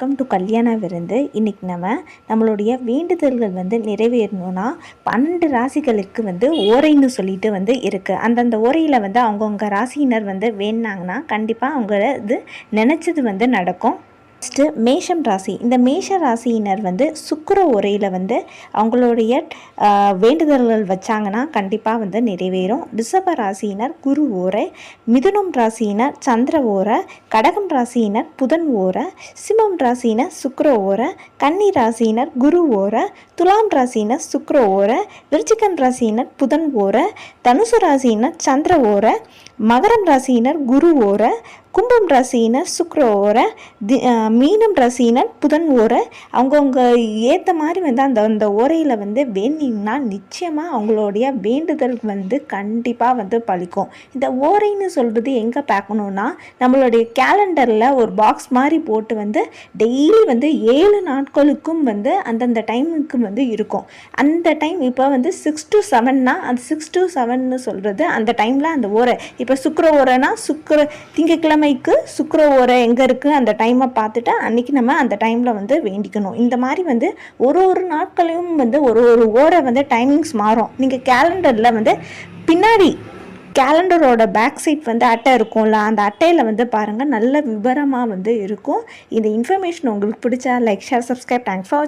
Welcome to கல்யாண விருந்து. இன்றைக்கி நம்ம நம்மளுடைய வேண்டுதல்கள் வந்து நிறைவேறணும்னா பன்னெண்டு ராசிகளுக்கு வந்து ஓரைன்னு சொல்லிட்டு வந்து இருக்குது அந்தந்த ஓரையில் வந்து அவங்கவுங்க ராசியினர் வந்து வேணுனாங்கன்னா கண்டிப்பாக அவங்க இது நினச்சது வந்து நடக்கும். ஃபஸ்ட்டு மேஷம் ராசி. இந்த மேஷ ராசியினர் வந்து சுக்கர உரையில் வந்து அவங்களுடைய வேண்டுதல்கள் வச்சாங்கன்னா கண்டிப்பாக வந்து நிறைவேறும். ரிஷப ராசியினர் குரு ஓரை மிதுனம் ராசியினர் சந்திர ஓரை கடகம் ராசியினர் புதன் ஓரை சிம்மம் ராசியினர் சுக்கர ஓரை கன்னி ராசியினர் குரு ஓரை துலாம் ராசியினர் சுக்கர ஓரை விருச்சிகம் ராசியினர் புதன் ஓரை தனுசு ராசியினர் சந்திர ஓரை மகரம் ராசியினர் குரு ஓரை கும்பம் ராசியினர் சுக்ர ஓரை தி மீனம் ராசியினர் புதன் ஓரை. அவங்கவுங்க ஏற்ற மாதிரி வந்து அந்த அந்த ஓரையில் வந்து வேண்டிங்கன்னா நிச்சயமாக அவங்களுடைய வேண்டுதல் வந்து கண்டிப்பாக வந்து பழிக்கும் இந்த ஓரைன்னு சொல்கிறது எங்கே பார்க்கணுன்னா நம்மளுடைய கேலண்டரில் ஒரு பாக்ஸ் மாதிரி போட்டு வந்து டெய்லி வந்து ஏழு நாட்களுக்கும் வந்து அந்தந்த டைமுக்கு வந்து இருக்கும். அந்த டைம் இப்போ வந்து சிக்ஸ் டு செவன்னா அந்த சிக்ஸ் டு செவன்னு சொல்கிறது அந்த டைமில் அந்த ஓரை. இப்போ சுக்கர ஓரைனா சுக்கர திங்கக்கிழமைக்கு சுக்கர ஓரை எங்கே இருக்குது அந்த டைமை பார்த்துட்டு அன்றைக்கி நம்ம அந்த டைமில் வந்து வேண்டிக்கணும். இந்த மாதிரி வந்து ஒரு ஒரு நாட்களையும் வந்து ஒரு ஒரு ஓரை வந்து டைமிங்ஸ் மாறும். நீங்கள் கேலண்டரில் வந்து பின்னாடி கேலண்டரோட பேக் சைட் வந்து அட்டை இருக்கும்ல அந்த அட்டையில் வந்து பாருங்கள் நல்ல விவரமாக வந்து இருக்கும். இந்த இன்ஃபர்மேஷன் உங்களுக்கு பிடிச்சா like share subscribe thanks for